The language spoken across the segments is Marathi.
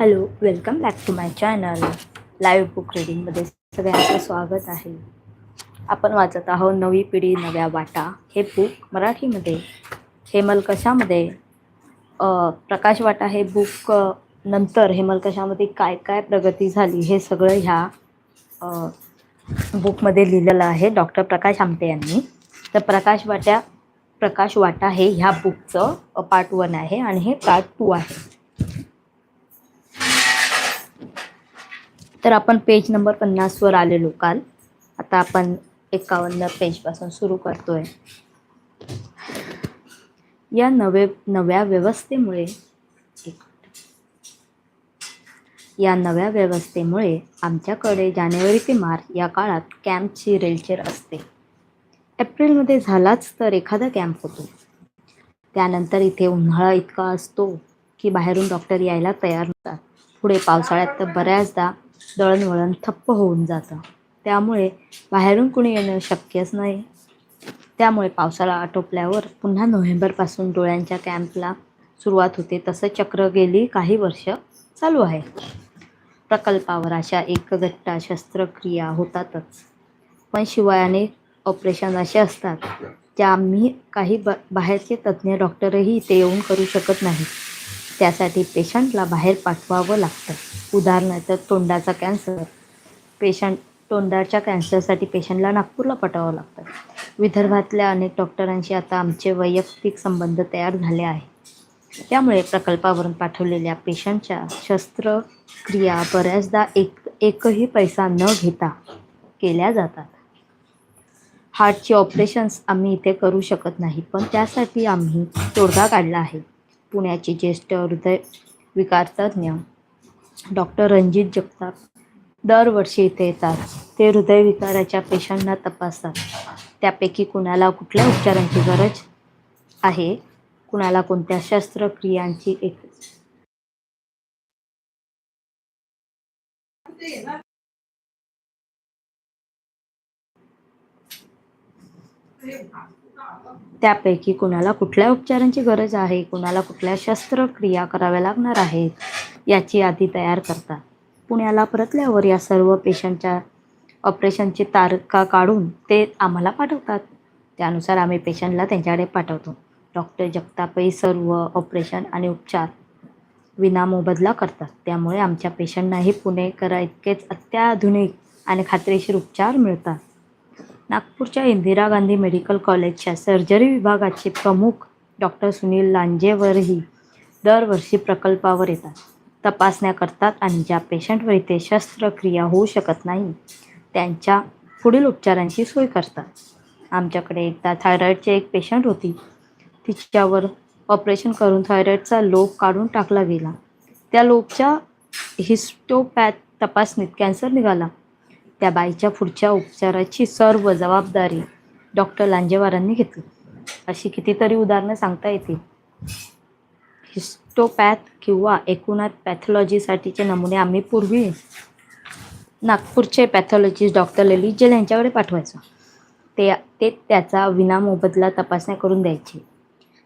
Hello welcome back to my channel live book रीडिंगमध्ये सगळ्यांचं स्वागत आहे. आपण वाचत आहोत नवी पिढी नव्या वाटा. हे बुक मराठीमध्ये. हेमल कशामध्ये? प्रकाश वाटा हे बुक नंतर हेमल कशामध्ये काय काय प्रगती झाली हे सगळं ह्या बुकमध्ये लिहिलेलं आहे डॉक्टर प्रकाश आमटे यांनी. तर प्रकाश वाट्या प्रकाश वाटा हे ह्या बुकचं पार्ट वन आहे आणि हे पार्ट टू आहे. तर आपण पेज नंबर पन्नासवर आलेलो काल. आता आपण एकावन्न पेजपासून सुरू करतोय. या नवे नव्या व्यवस्थेमुळे या नव्या व्यवस्थेमुळे आमच्याकडे जानेवारी ते मार्च या काळात कॅम्पची रेलचेर असते. एप्रिलमध्ये झालाच तर एखादा कॅम्प होतो. त्यानंतर इथे उन्हाळा इतका असतो की बाहेरून डॉक्टर यायला तयार होतात पुढे पावसाळ्यात तर बऱ्याचदा दळणवळण ठप्प होऊन जातं. त्यामुळे बाहेरून कुणी येणं शक्यच नाही. त्यामुळे पावसाळा आटोपल्यावर पुन्हा नोव्हेंबरपासून डोळ्यांच्या कॅम्पला सुरुवात होते. तसं चक्र गेली काही वर्ष चालू आहे. प्रकल्पावर अशा एकगट्टा शस्त्रक्रिया होतातच. पण शिवाय अनेक ऑपरेशन असे असतात ज्या आम्ही काही ब बाहेरचे तज्ज्ञ डॉक्टरही इथे येऊन करू शकत नाही त्यासाठी पेशंटला बाहेर पाठवावं लागतं. उदाहरणार्थ तोंडाचा कॅन्सर पेशंट तोंडाच्या कॅन्सरसाठी पेशंटला नागपूरला पाठवावं लागतं. विदर्भातल्या अनेक डॉक्टरांशी आता आमचे वैयक्तिक संबंध तयार झाले आहे त्यामुळे प्रकल्पावरून पाठवलेल्या पेशंटच्या शस्त्रक्रिया बऱ्याचदा एक एकही पैसा न घेता केल्या जातात. हार्टचे ऑपरेशन्स आम्ही इथे करू शकत नाही पण त्यासाठी आम्ही तोडगा काढला आहे. पुण्याचे ज्येष्ठ हृदय विकार तज्ज्ञ डॉक्टर रणजित जगताप दरवर्षी इथे येतात. ते हृदयविकाराच्या पेशंटना तपासतात. त्यापैकी कुणाला कुठल्या उपचारांची गरज आहे? कुणाला कोणत्या शस्त्रक्रियांची एक त्यापैकी कुणाला कुठल्या उपचारांची गरज आहे? कुणाला कुठल्या शस्त्रक्रिया कराव्या लागणार आहेत? याची यादी तयार करतात. पुण्याला परतल्यावर या सर्व पेशंटच्या ऑपरेशनची तारखा काढून ते आम्हाला पाठवतात. त्यानुसार आम्ही पेशंटला त्यांच्याकडे पाठवतो. डॉक्टर जगतापही सर्व ऑपरेशन आणि उपचार विनामोबदला करतात. त्यामुळे आमच्या पेशंटनाही पुणेकरा इतकेच अत्याधुनिक आणि खात्रीशीर उपचार मिळतात. नागपूरच्या इंदिरा गांधी मेडिकल कॉलेजच्या सर्जरी विभागाचे प्रमुख डॉक्टर सुनील लांजेवरही दरवर्षी प्रकल्पावर येतात. तपासण्या करतात आणि ज्या पेशंटवर इथे शस्त्रक्रिया होऊ शकत नाही त्यांच्या पुढील उपचारांची सोय करतात. आमच्याकडे एकदा थायरॉईडची एक पेशंट होती. तिच्यावर ऑपरेशन करून थायरॉईडचा लोप काढून टाकला गेला. त्या लोपच्या हिस्टोपॅथ तपासणीत कॅन्सर निघाला. त्या बाईच्या पुढच्या उपचाराची सर्व जबाबदारी डॉक्टर लांजेवारांनी घेतली. अशी कितीतरी उदाहरणं सांगता येतील. हिस्टोपॅथ किंवा एकूणात पॅथॉलॉजीसाठीचे नमुने आम्ही पूर्वी नागपूरचे पॅथॉलॉजिस्ट डॉक्टर ललित जेल यांच्याकडे पाठवायचो. ते ते त्याचा विनामोबदला तपासण्या करून द्यायचे.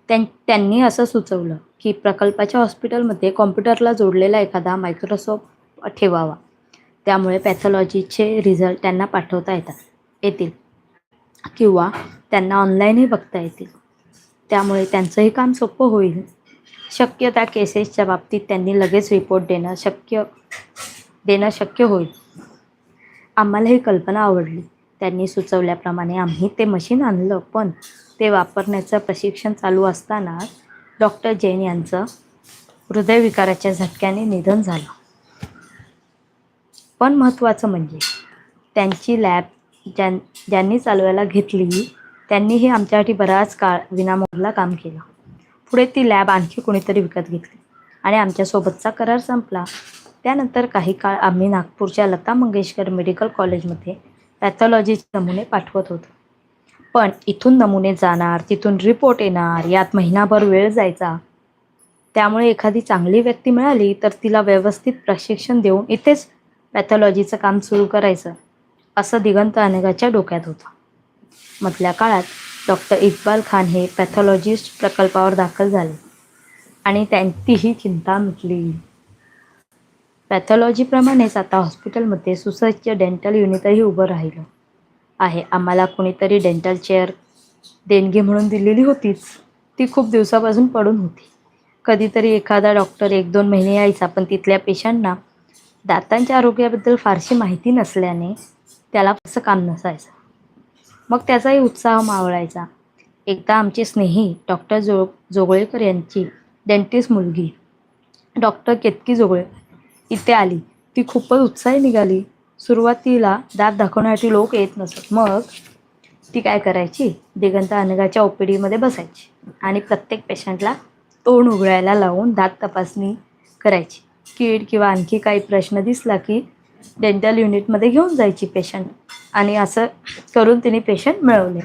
त्यां त्यांनी असं सुचवलं की प्रकल्पाच्या हॉस्पिटलमध्ये कॉम्प्युटरला जोडलेला एखादा मायक्रोसॉफ्ट ठेवावा. त्यामुळे पॅथॉलॉजीचे रिझल्ट त्यांना पाठवता येतात येतील. किंवा त्यांना ऑनलाईनही बघता येतील. त्यामुळे त्यांचंही काम सोपं होईल. शक्य त्या केसेसच्या बाबतीत त्यांनी लगेच रिपोर्ट देणं शक्य देणं शक्य होईल. आम्हाला ही कल्पना आवडली. त्यांनी सुचवल्याप्रमाणे आम्ही ते मशीन आणलं पण ते वापरण्याचं प्रशिक्षण चालू असताना डॉक्टर जैन यांचं हृदयविकाराच्या झटक्याने निधन झालं. पण महत्त्वाचं म्हणजे त्यांची लॅब ज्यां ज्यांनी चालवायला घेतली त्यांनीही आमच्यासाठी बराच काळ विनामोबदला काम केलं. पुढे ती लॅब आणखी कोणीतरी विकत घेतली आणि आमच्यासोबतचा करार संपला. त्यानंतर काही काळ आम्ही नागपूरच्या लता मंगेशकर मेडिकल कॉलेजमध्ये पॅथॉलॉजीचे नमुने पाठवत होतो. पण इथून नमुने जाणार तिथून रिपोर्ट येणार यात महिनाभर वेळ जायचा. त्यामुळे एखादी चांगली व्यक्ती मिळाली तर तिला व्यवस्थित प्रशिक्षण देऊन इथेच पॅथॉलॉजीचं काम सुरू करायचं असं दिगंत अनेकाच्या डोक्यात होतं. मधल्या काळात डॉक्टर इक्बाल खान हे पॅथॉलॉजिस्ट प्रकल्पावर दाखल झाले आणि त्यांचीही चिंता मिटली. पॅथॉलॉजीप्रमाणेच आता हॉस्पिटलमध्ये सुसज्ज डेंटल युनिटही उभं राहिलं आहे. आम्हाला कोणीतरी डेंटल चेअर देणगी म्हणून दिलेली होतीच. ती खूप दिवसापासून पडून होती. कधीतरी एखादा डॉक्टर एक दोन महिने यायचा पण तिथल्या पेशंटना दातांच्या आरोग्याबद्दल फारशी माहिती नसल्याने त्याला असं काम नसायचं? मग त्याचाही उत्साह मावळायचा. एकदा आमचे स्नेही डॉक्टर जो जोगळेकर यांची डेंटिस्ट मुलगी डॉक्टर केतकी जोगळे इथे आली. ती खूपच उत्साही निघाली. सुरुवातीला दात दाखवण्यासाठी लोक येत नसत. मग ती काय करायची? दिगंत अनगाच्या ओ पी डीमध्ये बसायची आणि प्रत्येक पेशंटला तोंड उघडायला लावून दात तपासणी करायची. कीड किंवा आणखी काही प्रश्न दिसला की डेंटल युनिटमध्ये घेऊन जायची पेशंट आणि असं करून तिने पेशंट मिळवले.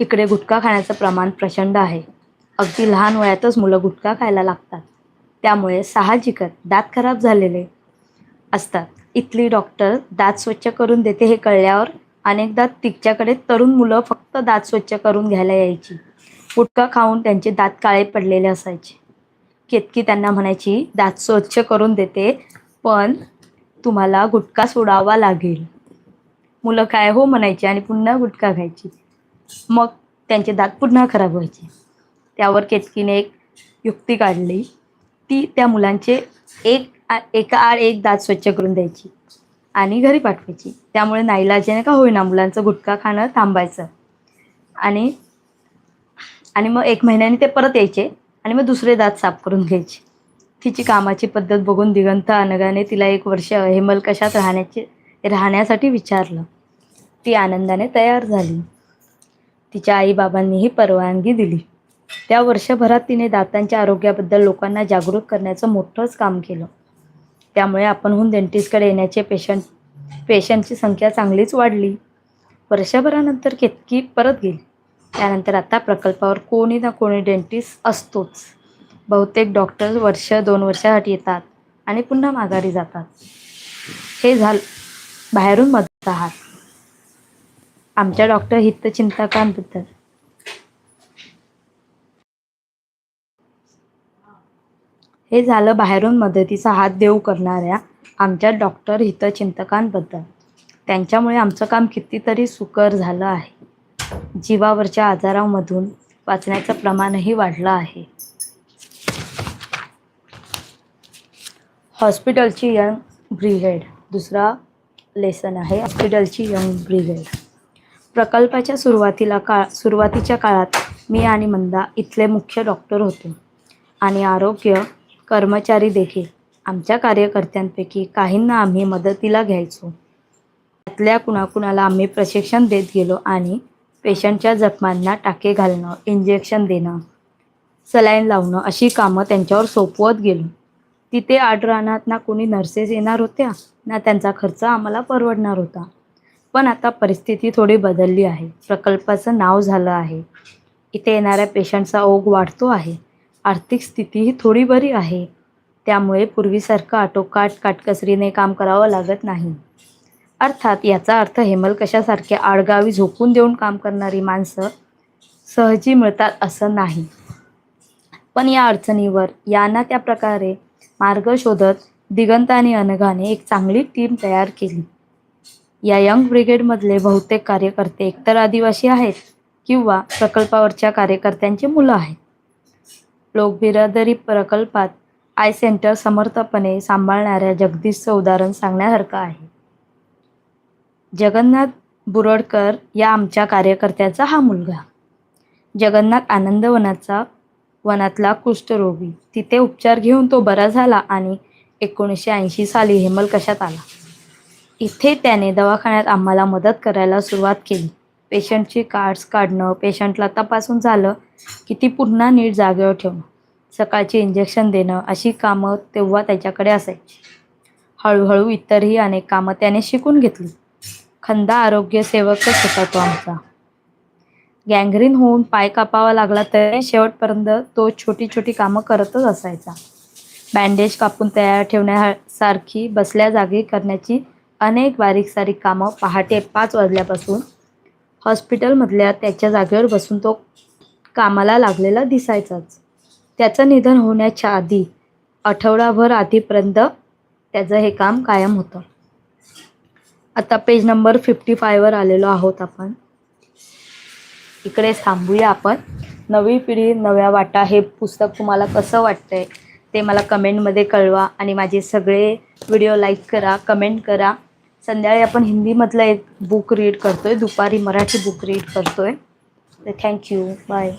इकडे गुटखा खाण्याचं प्रमाण प्रचंड आहे. अगदी लहान वयातच मुलं गुटखा खायला लागतात. त्यामुळे साहजिकच दात खराब झालेले असतात. इथली डॉक्टर दात स्वच्छ करून देते हे कळल्यावर अनेकदा तिच्याकडे तरुण मुलं फक्त दात स्वच्छ करून घ्यायला यायची. गुटखा खाऊन त्यांचे दात काळे पडलेले असायचे. केतकी त्यांना म्हणायची दात स्वच्छ करून देते पण तुम्हाला गुटखा सोडावा लागेल. मुलं काय हो म्हणायची आणि पुन्हा गुटखा खायची. मग त्यांचे दात पुन्हा खराब व्हायचे. त्यावर केतकीने एक युक्ती काढली. ती त्या मुलांचे एक आ- एका आड एक दात स्वच्छ करून द्यायची आणि घरी पाठवायची. त्यामुळे नाईलाजाने का होईना मुलांचं गुटखा खाणं थांबायचं. आणि आणि मग एक महिन्याने ते परत यायचे. आणि मग दुसरे दात साफ करून घ्यायचे. तिची कामाची पद्धत बघून दिगंत अनगाने तिला एक वर्ष हेमलकशात राहण्याचे राहण्यासाठी विचारलं. ती आनंदाने तयार झाली. तिच्या आईबाबांनीही परवानगी दिली. त्या वर्षभरात तिने दातांच्या आरोग्याबद्दल लोकांना जागरूक करण्याचं मोठंच काम केलं. त्यामुळे आपणहून डेंटिस्टकडे येण्याचे पेशंट पेशंटची संख्या चांगलीच वाढली. वर्षभरानंतर केतकी परत गेली? त्यानंतर आता प्रकल्पावर कोणी ना कोणी डेंटिस्ट असतोच. बहुतेक डॉक्टर वर्ष दोन वर्षासाठी येतात आणि पुन्हा माघारी जातात. हे झालं. बाहेरून मदत आहात. आमच्या डॉक्टर हितचिंतकांबद्दल. हे झालं बाहेरून मदतीचा हात देऊ करणाऱ्या आमच्या डॉक्टर हितचिंतकांबद्दल. त्यांच्यामुळे आमचं काम कितीतरी सुकर झालं आहे. जीवावरच्या आजारामधून वाचण्याचं प्रमाणही वाढलं आहे. हॉस्पिटलची यंग ब्रिगेड दुसरा लेसन आहे हॉस्पिटलची यंग ब्रिगेड. प्रकल्पाच्या सुरुवातीला काळ सुरुवातीच्या काळात मी आणि मंदा इथले मुख्य डॉक्टर होतो आणि आरोग्य कर्मचारी देखील. आमच्या कार्यकर्त्यांपैकी काहींना आम्ही मदतीला घ्यायचो. त्यातल्या कुणाकुणाला आम्ही प्रशिक्षण देत गेलो आणि पेशंटच्या जखमांना टाके घालणं इंजेक्शन देणं सलाईन लावणं अशी कामं त्यांच्यावर सोपवत गेलो. तिथे आड रानात ना कोणी नर्सेस येणार होत्या ना त्यांचा खर्च आम्हाला परवडणार होता. पण आता परिस्थिती थोडी बदलली आहे. प्रकल्पाचं नाव झालं आहे. इथे येणाऱ्या पेशंटचा ओघ वाढतो आहे. आर्थिक स्थितीही थोडी बरी आहे. त्यामुळे पूर्वीसारखं आटोकाट काटकसरीने काम करावं लागत नाही. अर्थात याचा अर्थ हेमलकशासारखे आडगावी झोपून देऊन काम करणारी माणसं सहजी मिळतात असं नाही. पण या अडचणीवर यांना त्या प्रकारे मार्ग शोधत दिगंत आणि अनघाने एक चांगली टीम तयार केली. या यंग ब्रिगेडमधले बहुतेक कार्यकर्ते एकतर आदिवासी आहेत किंवा प्रकल्पावरच्या कार्यकर्त्यांची मुलं आहेत. लोकबिरादरी प्रकल्पात आय सेंटर समर्थपणे सांभाळणाऱ्या जगदीशचं उदाहरण सांगण्यासारखं आहे. जगन्नाथ बुरडकर या आमच्या कार्यकर्त्याचा हा मुलगा. जगन्नाथ आनंदवनाचा वनातला कुष्ठरोगी. तिथे उपचार घेऊन तो बरा झाला आणि एकोणीसशे ऐंशी साली हेमलकशात आला? इथे त्याने दवाखान्यात आम्हाला मदत करायला सुरुवात केली. पेशंटची कार्ड्स काढणं पेशंटला तपासून झालं की ती पुन्हा नीट जागेवर ठेवणं सकाळची इंजेक्शन देणं अशी कामं तेव्हा त्याच्याकडे असायची. हळूहळू इतरही अनेक कामं त्याने शिकून घेतली. खंदा आरोग्य सेवकच होता तो आमचा. गँग्रीन होऊन पाय कापावा लागला तरी शेवटपर्यंत तो छोटी छोटी कामं करतच असायचा. बँडेज कापून तयार ठेवण्यासारखी बसल्या जागी करण्याची अनेक बारीक सारीक कामं पहाटे पाच वाजल्यापासून हॉस्पिटलमधल्या त्याच्या जागेवर बसून तो कामाला लागलेला दिसायचाच. त्याचं निधन होण्याच्या आधी आठवडाभर आधीपर्यंत त्याचं हे काम कायम होतं. आता पेज नंबर फिफ्टी फायवर आलेलो आहोत आपण. इकडे थांबूया आपण. नवी पिढी नव्या वाटा हे पुस्तक तुम्हाला कसं वाटतंय ते मला कमेंटमध्ये कळवा आणि माझे सगळे व्हिडिओ लाईक करा कमेंट करा. संध्याकाळी आपण हिंदीमधलं एक बुक रीड करतोय दुपारी मराठी बुक रीड करतोय. Thank you bye